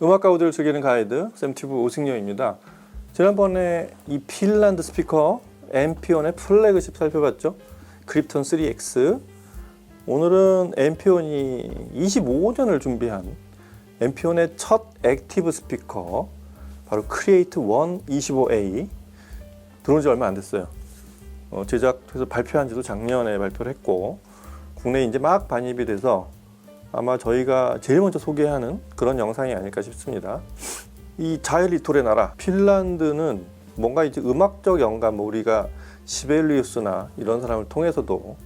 음악 가우드를 즐기는 가이드 샘튜브 오승려입니다. 지난번에 이 핀란드 스피커 엠피온의 플래그십 살펴봤죠. 크립톤 3X. 오늘은 엠피온이 25년을 준비한 엠피온의 첫 액티브 스피커 바로 크리에이트 1 25A 들어온 지 얼마 안 됐어요. 어, 제작해서 발표한 지도 작년에 발표를 했고 국내에 이제 막 반입이 돼서 아마 저희가 제일 먼저 소개하는 그런 영상이 아닐까 싶습니다. 이 자헬리톨의 나라 핀란드는 뭔가 이제 음악적 영감 뭐 우리가 시벨리우스나 이런 사람을 통해서도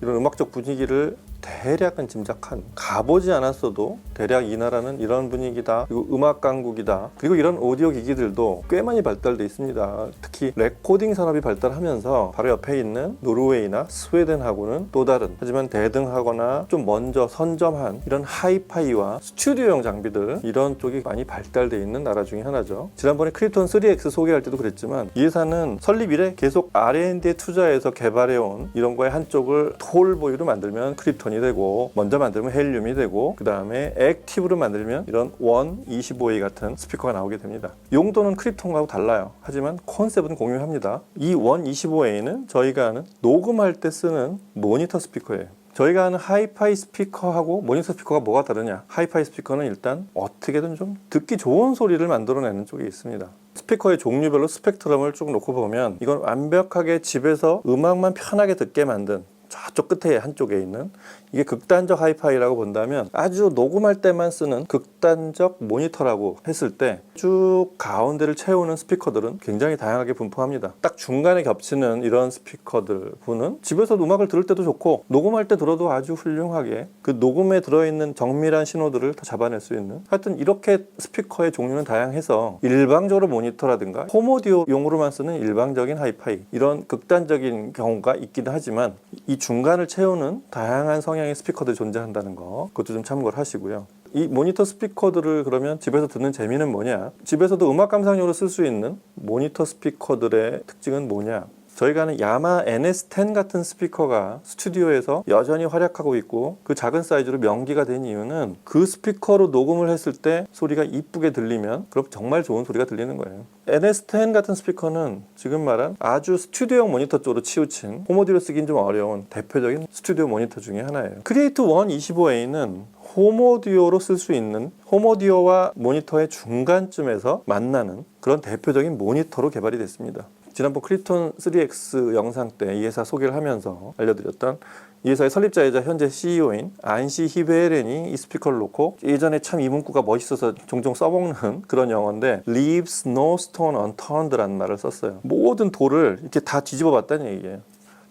이런 음악적 분위기를 대략은 짐작한 가보지 않았어도 대략 이 나라는 이런 분위기다 그리고 음악 강국이다 그리고 이런 오디오 기기들도 꽤 많이 발달돼 있습니다. 특히 레코딩 산업이 발달하면서 바로 옆에 있는 노르웨이나 스웨덴하고는 또 다른 하지만 대등하거나 좀 먼저 선점한 이런 하이파이와 스튜디오용 장비들 이런 쪽이 많이 발달돼 있는 나라 중에 하나죠. 지난번에 크립톤 3X 소개할 때도 그랬지만 이 회사는 설립 이래 계속 R&D에 투자해서 개발해온 이런 거의 한쪽을 톨보이로 만들면 크립톤 이 되고 먼저 만들면 헬륨이 되고 그 다음에 액티브로 만들면 이런 원 25A 같은 스피커가 나오게 됩니다. 용도는 크립톤하고 달라요. 하지만 컨셉은 공유합니다. 이 원 25A는 저희가 아는 녹음할 때 쓰는 모니터 스피커예요. 저희가 아는 하이파이 스피커하고 모니터 스피커가 뭐가 다르냐? 하이파이 스피커는 일단 어떻게든 좀 듣기 좋은 소리를 만들어내는 쪽이 있습니다. 스피커의 종류별로 스펙트럼을 쭉 놓고 보면 이건 완벽하게 집에서 음악만 편하게 듣게 만든 저쪽 끝에 한쪽에 있는 이게 극단적 하이파이라고 본다면 아주 녹음할 때만 쓰는 극단적 모니터라고 했을 때 쭉 가운데를 채우는 스피커들은 굉장히 다양하게 분포합니다. 딱 중간에 겹치는 이런 스피커들 분은 집에서 음악을 들을 때도 좋고 녹음할 때 들어도 아주 훌륭하게 그 녹음에 들어있는 정밀한 신호들을 다 잡아낼 수 있는 하여튼 이렇게 스피커의 종류는 다양해서 일방적으로 모니터라든가 홈오디오용으로만 쓰는 일방적인 하이파이 이런 극단적인 경우가 있기는 하지만 이 중간을 채우는 다양한 성향 의 스피커들이 존재한다는 거 그것도 좀 참고를 하시고요. 이 모니터 스피커들을 그러면 집에서 듣는 재미는 뭐냐? 집에서도 음악 감상용으로 쓸 수 있는 모니터 스피커들의 특징은 뭐냐? 저희가 아는 야마 NS10 같은 스피커가 스튜디오에서 여전히 활약하고 있고 그 작은 사이즈로 명기가 된 이유는 그 스피커로 녹음을 했을 때 소리가 이쁘게 들리면 그럼 정말 좋은 소리가 들리는 거예요. NS10 같은 스피커는 지금 말한 아주 스튜디오용 모니터 쪽으로 치우친 홈오디오로 쓰긴 좀 어려운 대표적인 스튜디오 모니터 중에 하나예요. 크리에이트 1 25A는 홈오디오로 쓸 수 있는 홈오디오와 모니터의 중간쯤에서 만나는 그런 대표적인 모니터로 개발이 됐습니다. 지난번 크립톤 3X 영상 때 이 회사 소개를 하면서 알려드렸던 이 회사의 설립자이자 현재 CEO인 안시 히베렌이 이 스피커를 놓고 예전에 참 이 문구가 멋있어서 종종 써먹는 그런 영어인데 leaves no stone unturned라는 말을 썼어요. 모든 돌을 이렇게 다 뒤집어 봤다는 얘기예요.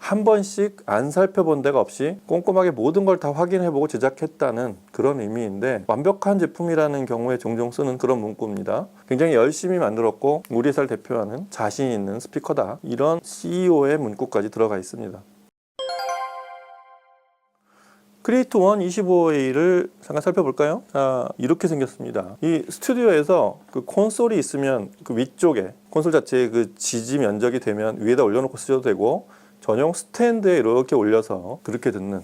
한 번씩 안 살펴본 데가 없이 꼼꼼하게 모든 걸 다 확인해보고 제작했다는 그런 의미인데 완벽한 제품이라는 경우에 종종 쓰는 그런 문구입니다. 굉장히 열심히 만들었고 우리 회사를 대표하는 자신 있는 스피커다 이런 CEO의 문구까지 들어가 있습니다. 크리에이트 1 25A를 잠깐 살펴볼까요? 자, 이렇게 생겼습니다. 이 스튜디오에서 그 콘솔이 있으면 그 위쪽에 콘솔 자체의 그 지지 면적이 되면 위에다 올려놓고 쓰셔도 되고 전용 스탠드에 이렇게 올려서 그렇게 듣는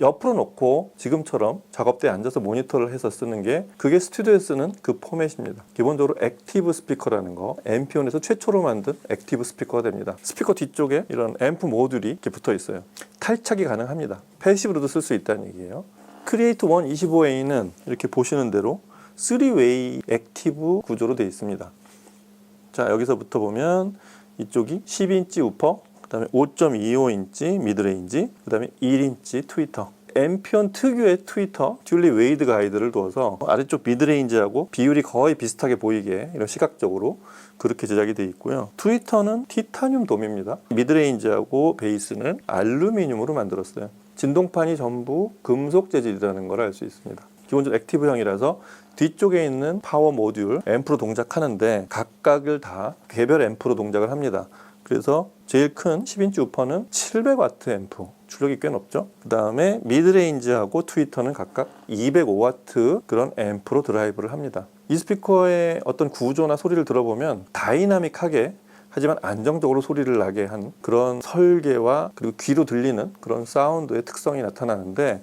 옆으로 놓고 지금처럼 작업대에 앉아서 모니터를 해서 쓰는 게 그게 스튜디오에 쓰는 그 포맷입니다. 기본적으로 액티브 스피커라는 거 앰피온에서 최초로 만든 액티브 스피커가 됩니다. 스피커 뒤쪽에 이런 앰프 모듈이 이렇게 붙어 있어요. 탈착이 가능합니다. 패시브로도 쓸 수 있다는 얘기예요. 크리에이트 1 25A는 이렇게 보시는 대로 3웨이 액티브 구조로 되어 있습니다. 자 여기서부터 보면 이쪽이 10인치 우퍼 그다음에 5.25인치 미드레인지, 그다음에 1인치 트위터. 앰피언 특유의 트위터 튤리 웨이드 가이드를 두어서 아래쪽 미드레인지하고 비율이 거의 비슷하게 보이게 이런 시각적으로 그렇게 제작이 되어 있고요. 트위터는 티타늄 돔입니다. 미드레인지하고 베이스는 알루미늄으로 만들었어요. 진동판이 전부 금속 재질이라는 걸 알 수 있습니다. 기본적으로 액티브형이라서 뒤쪽에 있는 파워 모듈 앰프로 동작하는데 각각을 다 개별 앰프로 동작을 합니다. 그래서 제일 큰 10인치 우퍼는 700와트 앰프 출력이 꽤 높죠 그 다음에 미드레인지하고 트위터는 각각 205와트 그런 앰프로 드라이브를 합니다 이 스피커의 어떤 구조나 소리를 들어보면 다이나믹하게 하지만 안정적으로 소리를 나게 한 그런 설계와 그리고 귀로 들리는 그런 사운드의 특성이 나타나는데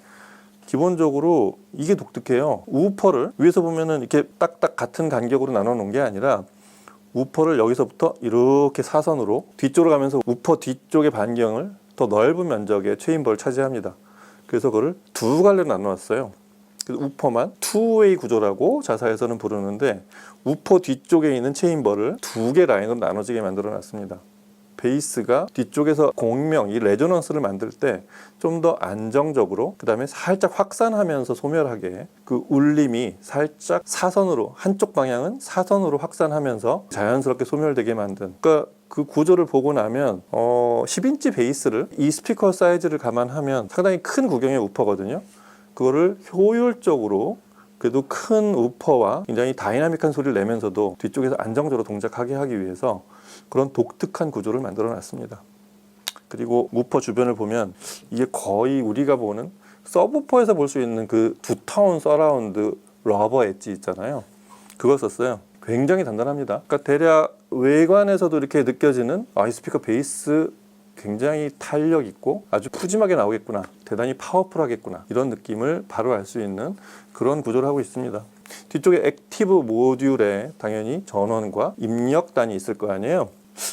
기본적으로 이게 독특해요. 우퍼를 위에서 보면은 이렇게 딱딱 같은 간격으로 나눠 놓은 게 아니라 우퍼를 여기서부터 이렇게 사선으로 뒤쪽으로 가면서 우퍼 뒤쪽의 반경을 더 넓은 면적의 체인버를 차지합니다. 그래서 그걸 두 갈래로 나눠놨어요. 그래서 우퍼만 투웨이 구조라고 자사에서는 부르는데 우퍼 뒤쪽에 있는 체인버를 두개 라인으로 나눠지게 만들어 놨습니다. 베이스가 뒤쪽에서 공명, 이 레조넌스를 만들 때 좀 더 안정적으로 그 다음에 살짝 확산하면서 소멸하게 그 울림이 살짝 사선으로 한쪽 방향은 사선으로 확산하면서 자연스럽게 소멸되게 만든 그러니까 그 구조를 보고 나면 어 10인치 베이스를 이 스피커 사이즈를 감안하면 상당히 큰 구경의 우퍼거든요. 그거를 효율적으로 그래도 큰 우퍼와 굉장히 다이나믹한 소리를 내면서도 뒤쪽에서 안정적으로 동작하게 하기 위해서 그런 독특한 구조를 만들어 놨습니다. 그리고 우퍼 주변을 보면 이게 거의 우리가 보는 서브퍼에서 볼 수 있는 그 두타운 서라운드 러버 엣지 있잖아요. 그걸 썼어요. 굉장히 단단합니다. 그러니까 대략 외관에서도 이렇게 느껴지는 아, 이 스피커 베이스 굉장히 탄력 있고 아주 푸짐하게 나오겠구나. 대단히 파워풀하겠구나. 이런 느낌을 바로 알 수 있는 그런 구조를 하고 있습니다. 뒤쪽에 액티브 모듈에 당연히 전원과 입력단이 있을 거 아니에요.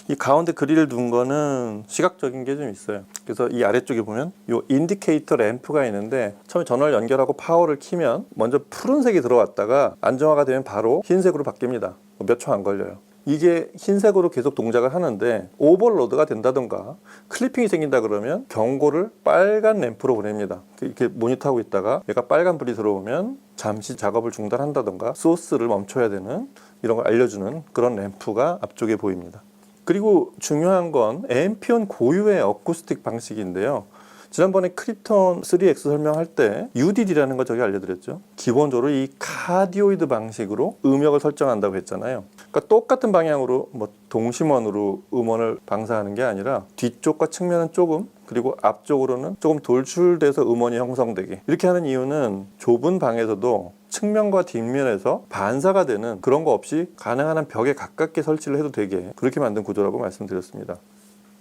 이 가운데 그릴을 둔 거는 시각적인 게 좀 있어요. 그래서 이 아래쪽에 보면 요 인디케이터 램프가 있는데 처음에 전원을 연결하고 파워를 키면 먼저 푸른색이 들어왔다가 안정화가 되면 바로 흰색으로 바뀝니다. 몇 초 안 걸려요. 이게 흰색으로 계속 동작을 하는데 오버로드가 된다던가 클리핑이 생긴다 그러면 경고를 빨간 램프로 보냅니다. 이렇게 모니터하고 있다가 얘가 빨간 불이 들어오면 잠시 작업을 중단한다던가 소스를 멈춰야 되는 이런 걸 알려주는 그런 램프가 앞쪽에 보입니다. 그리고 중요한 건 앰피언 고유의 어쿠스틱 방식인데요. 지난번에 크립톤 3X 설명할 때 UDD라는 거 저기 알려드렸죠. 기본적으로 이 카디오이드 방식으로 음역을 설정한다고 했잖아요. 그러니까 똑같은 방향으로 뭐 동심원으로 음원을 방사하는 게 아니라 뒤쪽과 측면은 조금 그리고 앞쪽으로는 조금 돌출돼서 음원이 형성되게 이렇게 하는 이유는 좁은 방에서도 측면과 뒷면에서 반사가 되는 그런 거 없이 가능한 한 벽에 가깝게 설치를 해도 되게 그렇게 만든 구조라고 말씀드렸습니다.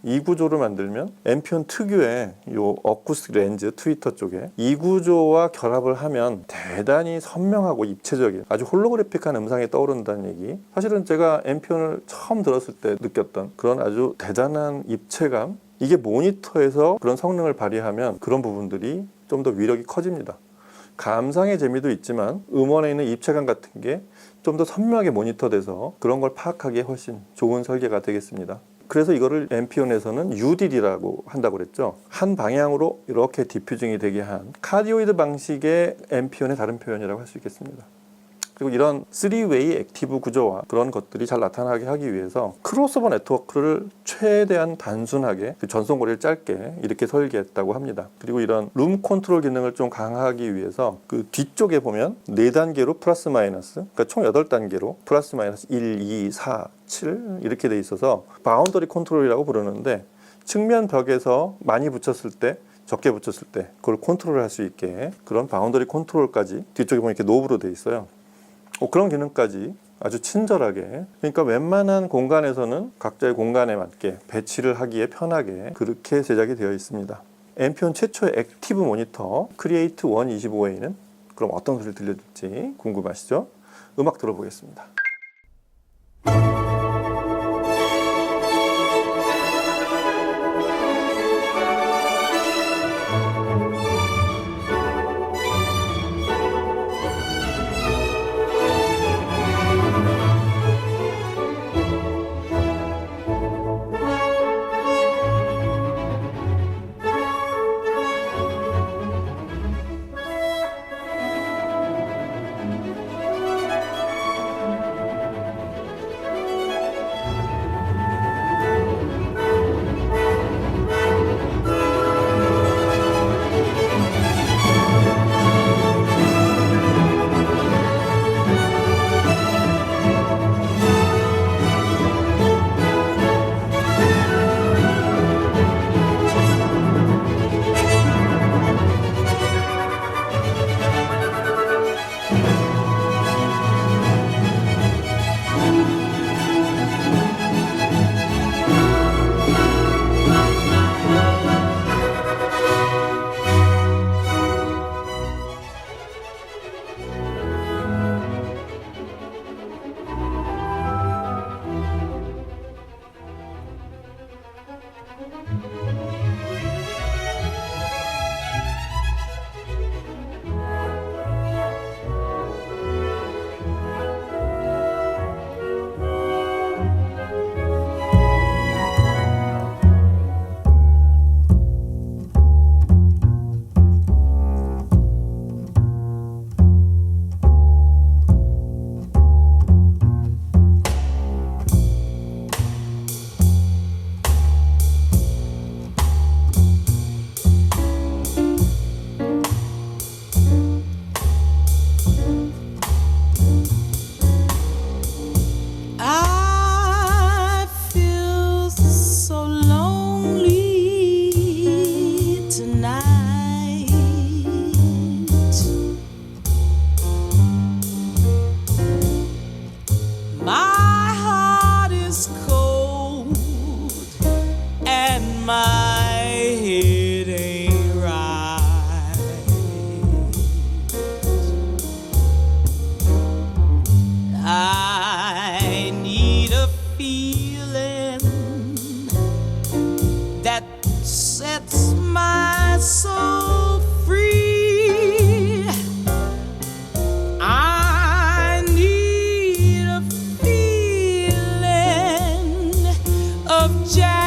이 구조를 만들면 앰피온 특유의 요 어쿠스틱 렌즈 트위터 쪽에 이 구조와 결합을 하면 대단히 선명하고 입체적인 아주 홀로그래픽한 음상이 떠오른다는 얘기 사실은 제가 앰피온을 처음 들었을 때 느꼈던 그런 아주 대단한 입체감 이게 모니터에서 그런 성능을 발휘하면 그런 부분들이 좀 더 위력이 커집니다 감상의 재미도 있지만 음원에 있는 입체감 같은 게 좀 더 선명하게 모니터돼서 그런 걸 파악하기에 훨씬 좋은 설계가 되겠습니다. 그래서 이거를 앰피온에서는 UDD라고 한다고 그랬죠. 한 방향으로 이렇게 디퓨징이 되게 한 카디오이드 방식의 앰피온의 다른 표현이라고 할 수 있겠습니다. 그리고 이런 3웨이 액티브 구조와 그런 것들이 잘 나타나게 하기 위해서 크로스오버 네트워크를 최대한 단순하게 그 전송거리를 짧게 이렇게 설계했다고 합니다. 그리고 이런 룸 컨트롤 기능을 좀 강화하기 위해서 그 뒤쪽에 보면 4단계로 플러스 마이너스 그러니까 총 8단계로 플러스 마이너스 1, 2, 4, 7 이렇게 돼 있어서 바운더리 컨트롤이라고 부르는데 측면 벽에서 많이 붙였을 때 적게 붙였을 때 그걸 컨트롤 할 수 있게 그런 바운더리 컨트롤까지 뒤쪽에 보면 이렇게 노브로 돼 있어요. 어, 그런 기능까지 아주 친절하게 그러니까 웬만한 공간에서는 각자의 공간에 맞게 배치를 하기에 편하게 그렇게 제작이 되어 있습니다. 앰피온 최초의 액티브 모니터 크리에이트 1 25A는 그럼 어떤 소리를 들려줄지 궁금하시죠? 음악 들어보겠습니다. Yeah.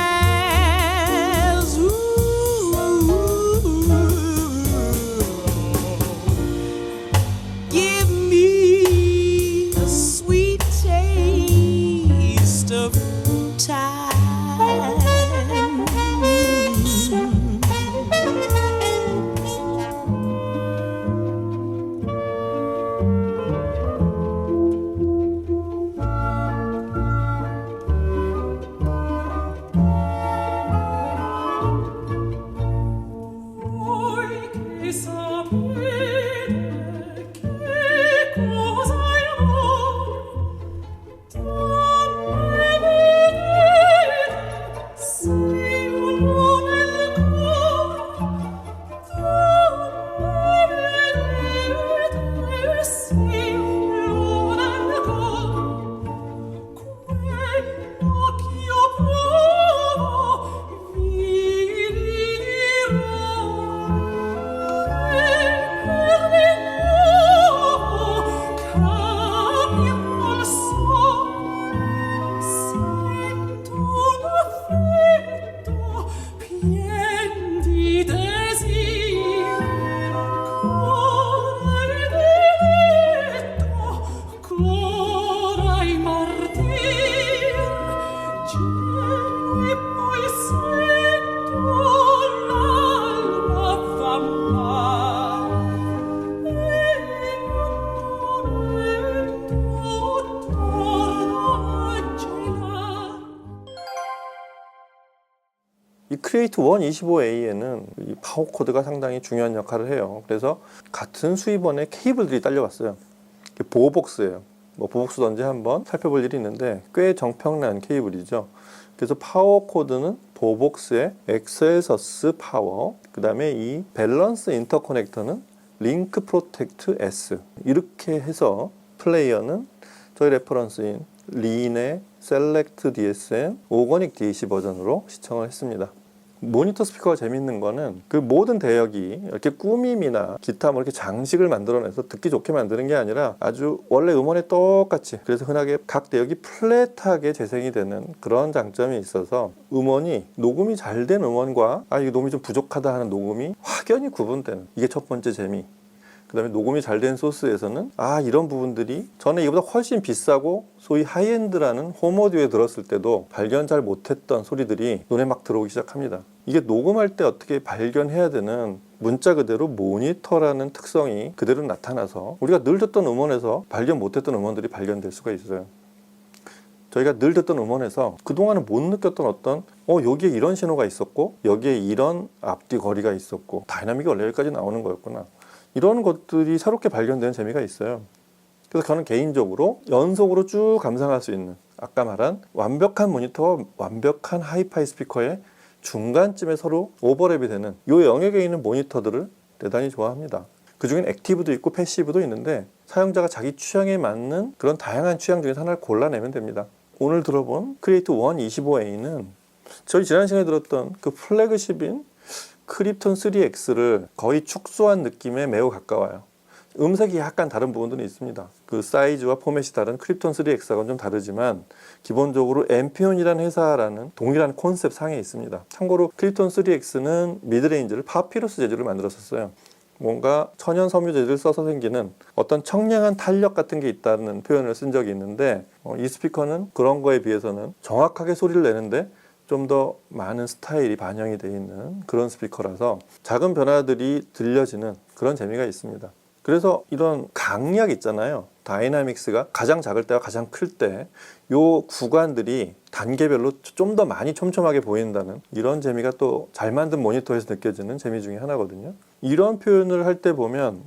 SH125A에는 파워 코드가 상당히 중요한 역할을 해요. 그래서 같은 수입원의 케이블들이 딸려왔어요. 보호복스예요. 뭐 보복수던지 한번 살펴볼 일이 있는데 꽤 정평난 케이블이죠. 그래서 파워 코드는 보복스의 엑셀서스 파워, 그 다음에 이 밸런스 인터커넥터는 링크 프로텍트 S 이렇게 해서 플레이어는 저희 레퍼런스인 리인의 셀렉트 DSM 오거닉 DAC 버전으로 시청을 했습니다. 모니터 스피커가 재밌는 거는 그 모든 대역이 이렇게 꾸밈이나 기타 뭐 이렇게 장식을 만들어내서 듣기 좋게 만드는 게 아니라 아주 원래 음원에 똑같이 그래서 흔하게 각 대역이 플랫하게 재생이 되는 그런 장점이 있어서 음원이 녹음이 잘 된 음원과 아 이게 녹음이 좀 부족하다 하는 녹음이 확연히 구분되는 이게 첫 번째 재미 그 다음에 녹음이 잘 된 소스에서는 아 이런 부분들이 전에 이보다 훨씬 비싸고 소위 하이엔드라는 홈 오디오에 들었을 때도 발견 잘 못했던 소리들이 눈에 막 들어오기 시작합니다. 이게 녹음할 때 어떻게 발견해야 되는 문자 그대로 모니터라는 특성이 그대로 나타나서 우리가 늘 듣던 음원에서 발견 못했던 음원들이 발견될 수가 있어요. 저희가 늘 듣던 음원에서 그동안은 못 느꼈던 어떤 어 여기에 이런 신호가 있었고 여기에 이런 앞뒤 거리가 있었고 다이나믹이 원래 여기까지 나오는 거였구나 이런 것들이 새롭게 발견되는 재미가 있어요 그래서 저는 개인적으로 연속으로 쭉 감상할 수 있는 아까 말한 완벽한 모니터와 완벽한 하이파이 스피커의 중간쯤에 서로 오버랩이 되는 이 영역에 있는 모니터들을 대단히 좋아합니다 그 중엔 액티브도 있고 패시브도 있는데 사용자가 자기 취향에 맞는 그런 다양한 취향 중에서 하나를 골라내면 됩니다. 오늘 들어본 크리에이트 1 25A는 저희 지난 시간에 들었던 그 플래그십인 크립톤 3X를 거의 축소한 느낌에 매우 가까워요. 음색이 약간 다른 부분들이 있습니다. 그 사이즈와 포맷이 다른 크립톤 3X하고는 좀 다르지만 기본적으로 엠피온이라는 회사라는 동일한 컨셉 상에 있습니다. 참고로 크립톤 3X는 미드레인지를 파피루스 재질로 만들었었어요. 뭔가 천연 섬유 재질을 써서 생기는 어떤 청량한 탄력 같은 게 있다는 표현을 쓴 적이 있는데 어, 이 스피커는 그런 거에 비해서는 정확하게 소리를 내는데 좀 더 많은 스타일이 반영이 되어 있는 그런 스피커라서 작은 변화들이 들려지는 그런 재미가 있습니다. 그래서 이런 강약 있잖아요. 다이나믹스가 가장 작을 때와 가장 클 때 요 구간들이 단계별로 좀 더 많이 촘촘하게 보인다는 이런 재미가 또 잘 만든 모니터에서 느껴지는 재미 중에 하나거든요. 이런 표현을 할 때 보면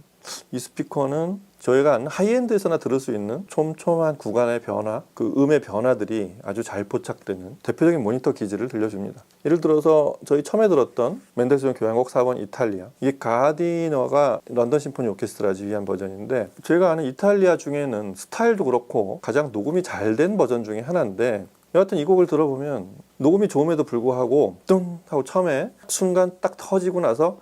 이 스피커는 저희가 하이엔드에서나 들을 수 있는 촘촘한 구간의 변화, 그 음의 변화들이 아주 잘 포착되는 대표적인 모니터 기지를 들려줍니다. 예를 들어서 저희 처음에 들었던 맨델스존 교향곡 4번 이탈리아. 이게 가디너가 런던 심포니 오케스트라 지휘한 버전인데 저희가 아는 이탈리아 중에는 스타일도 그렇고 가장 녹음이 잘 된 버전 중에 하나인데 여하튼 이 곡을 들어보면 녹음이 좋음에도 불구하고 뚱 하고 처음에 순간 딱 터지고 나서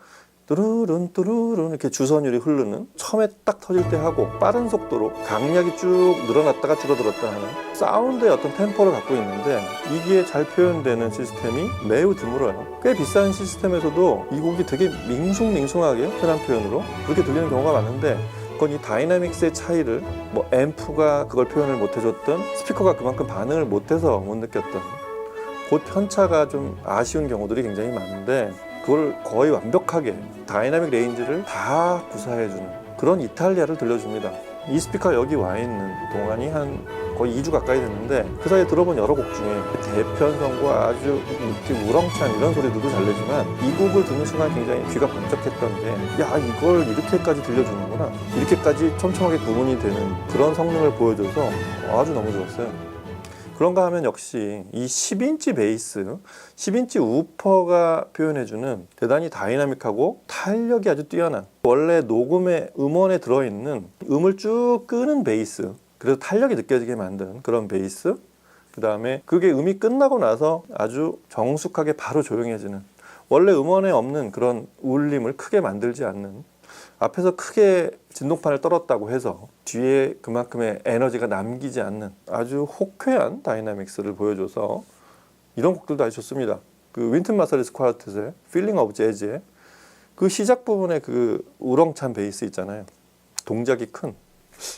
뚜루룬 뚜루룬 이렇게 주선율이 흐르는 처음에 딱 터질 때 하고 빠른 속도로 강약이 쭉 늘어났다가 줄어들었다 하는 사운드의 어떤 템포를 갖고 있는데 이게 잘 표현되는 시스템이 매우 드물어요. 꽤 비싼 시스템에서도 이 곡이 되게 밍숭밍숭하게 흔한 표현으로 그렇게 들리는 경우가 많은데 그건 이 다이나믹스의 차이를 뭐 앰프가 그걸 표현을 못 해줬던 스피커가 그만큼 반응을 못해서 못 느꼈던 그 편차가 좀 아쉬운 경우들이 굉장히 많은데 그걸 거의 완벽하게 다이나믹 레인지를 다 구사해주는 그런 이탈리아를 들려줍니다. 이 스피커 여기 와 있는 동안이 한 거의 2주 가까이 됐는데 그 사이에 들어본 여러 곡 중에 대편성과 아주 이렇게 우렁찬 이런 소리들도 잘 내지만 이 곡을 듣는 순간 굉장히 귀가 번쩍했던 게 야 이걸 이렇게까지 들려주는구나 이렇게까지 촘촘하게 구분이 되는 그런 성능을 보여줘서 아주 너무 좋았어요. 그런가 하면 역시 이 10인치 베이스, 10인치 우퍼가 표현해주는 대단히 다이나믹하고 탄력이 아주 뛰어난 원래 녹음의 음원에 들어있는 음을 쭉 끄는 베이스 그래서 탄력이 느껴지게 만든 그런 베이스 그 다음에 그게 음이 끝나고 나서 아주 정숙하게 바로 조용해지는 원래 음원에 없는 그런 울림을 크게 만들지 않는 앞에서 크게 진동판을 떨었다고 해서 뒤에 그만큼의 에너지가 남기지 않는 아주 호쾌한 다이나믹스를 보여줘서 이런 곡들도 아주 좋습니다. 그 윈튼 마사리스 쿼르텟의 필링 오브 재즈의 그 시작 부분에 그 우렁찬 베이스 있잖아요. 동작이 큰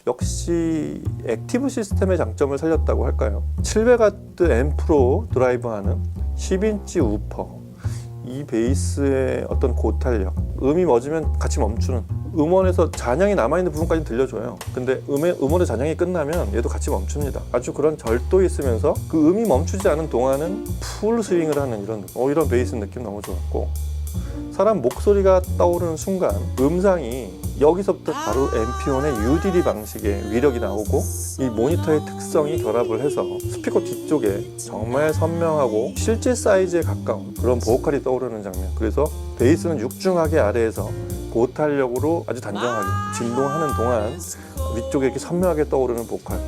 역시 액티브 시스템의 장점을 살렸다고 할까요? 700와트 앰프로 드라이브하는 10인치 우퍼 이 베이스의 어떤 고탄력 음이 멎으면 같이 멈추는 음원에서 잔향이 남아있는 부분까지 들려줘요. 근데 음의, 음원의 잔향이 끝나면 얘도 같이 멈춥니다. 아주 그런 절도 있으면서 그 음이 멈추지 않은 동안은 풀 스윙을 하는 이런 어, 이런 베이스 느낌 너무 좋았고. 사람 목소리가 떠오르는 순간 음상이 여기서부터 바로 앰피온의 UDD 방식의 위력이 나오고 이 모니터의 특성이 결합을 해서 스피커 뒤쪽에 정말 선명하고 실제 사이즈에 가까운 그런 보컬이 떠오르는 장면. 그래서 베이스는 육중하게 아래에서 고탄력으로 아주 단정하게 진동하는 동안 위쪽에 이렇게 선명하게 떠오르는 보컬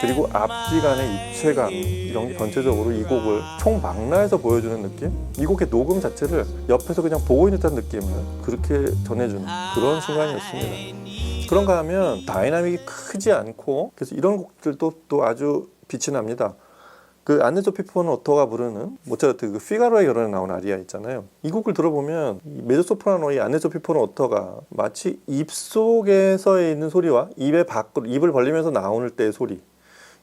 그리고 앞뒤 간의 입체감 이런 게 전체적으로 이 곡을 총망라해서 보여주는 느낌? 이 곡의 녹음 자체를 옆에서 그냥 보고 있는 듯한 느낌을 그렇게 전해주는 그런 순간이었습니다. 그런가 하면 다이나믹이 크지 않고 그래서 이런 곡들도 또 아주 빛이 납니다. 그 안네조 피포는 오토가 부르는 모차르트 그 피가로의 결혼에 나온 아리아 있잖아요. 이 곡을 들어보면 이 메조 소프라노의 안네조 피포는 오토가 마치 입 속에서 있는 소리와 입의 밖으로 입을 벌리면서 나오는 때의 소리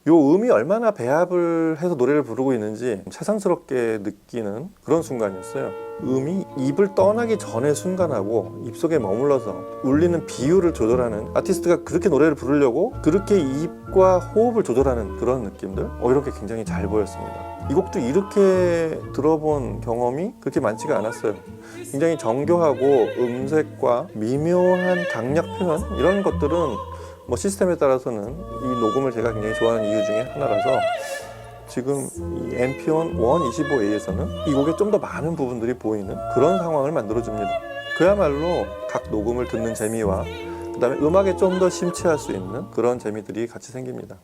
요 음이 얼마나 배합을 해서 노래를 부르고 있는지 새삼스럽게 느끼는 그런 순간이었어요. 음이 입을 떠나기 전의 순간하고 입속에 머물러서 울리는 비율을 조절하는 아티스트가 그렇게 노래를 부르려고 그렇게 입과 호흡을 조절하는 그런 느낌들 어, 이런 게 굉장히 잘 보였습니다. 이 곡도 이렇게 들어본 경험이 그렇게 많지가 않았어요. 굉장히 정교하고 음색과 미묘한 강약 표현 이런 것들은 뭐 시스템에 따라서는 이 녹음을 제가 굉장히 좋아하는 이유 중에 하나라서 지금 이 앰피온 125A에서는 이 곡에 좀 더 많은 부분들이 보이는 그런 상황을 만들어줍니다. 그야말로 각 녹음을 듣는 재미와 그 다음에 음악에 좀 더 심취할 수 있는 그런 재미들이 같이 생깁니다.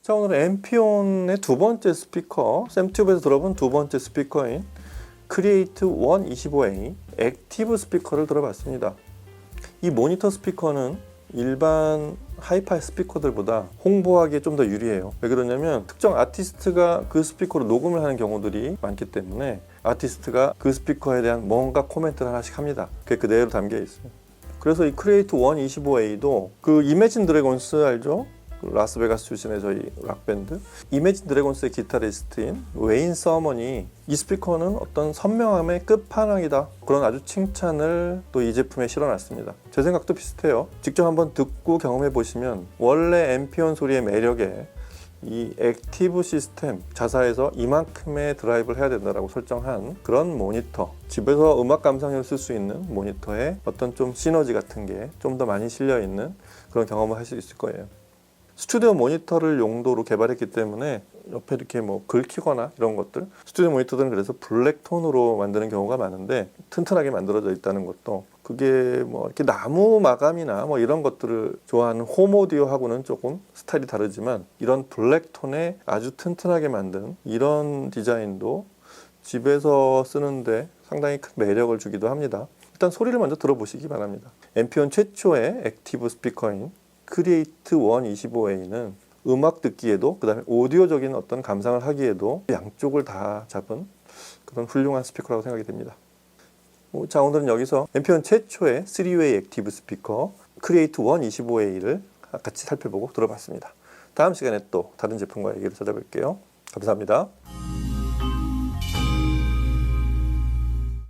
자 오늘 앰피온의 두 번째 스피커 샘튜브에서 들어본 두 번째 스피커인 크리에이트 125A 액티브 스피커를 들어봤습니다. 이 모니터 스피커는 일반 하이파이 스피커들보다 홍보하기에 좀 더 유리해요. 왜 그러냐면 특정 아티스트가 그 스피커로 녹음을 하는 경우들이 많기 때문에 아티스트가 그 스피커에 대한 뭔가 코멘트를 하나씩 합니다. 그게 그대로 담겨 있어요. 그래서 이 크리에이트 125A도 그 이매진 드래곤스 알죠? 그 라스베가스 출신의 저희 락밴드. 이매진 드래곤스의 기타리스트인 웨인 서먼이 이 스피커는 어떤 선명함의 끝판왕이다. 그런 아주 칭찬을 또 이 제품에 실어놨습니다. 제 생각도 비슷해요. 직접 한번 듣고 경험해 보시면 원래 앰피언 소리의 매력에 이 액티브 시스템 자사에서 이만큼의 드라이브를 해야 된다라고 설정한 그런 모니터 집에서 음악 감상을 쓸수 있는 모니터에 어떤 좀 시너지 같은 게 좀 더 많이 실려 있는 그런 경험을 할 수 있을 거예요. 스튜디오 모니터를 용도로 개발했기 때문에 옆에 이렇게 뭐 긁히거나 이런 것들 스튜디오 모니터들은 그래서 블랙 톤으로 만드는 경우가 많은데 튼튼하게 만들어져 있다는 것도 그게 뭐 이렇게 나무 마감이나 뭐 이런 것들을 좋아하는 홈 오디오하고는 조금 스타일이 다르지만 이런 블랙 톤에 아주 튼튼하게 만든 이런 디자인도 집에서 쓰는데 상당히 큰 매력을 주기도 합니다. 일단 소리를 먼저 들어보시기 바랍니다. 앰피온 최초의 액티브 스피커인 크리에이트 1 25A는 음악 듣기에도 그다음에 오디오적인 어떤 감상을 하기에도 양쪽을 다 잡은 그런 훌륭한 스피커라고 생각이 됩니다. 뭐, 자 오늘은 여기서 앰피온 최초의 3웨이 액티브 스피커 크리에이트 1 25A를 같이 살펴보고 들어봤습니다. 다음 시간에 또 다른 제품과 얘기를 찾아뵐게요. 감사합니다.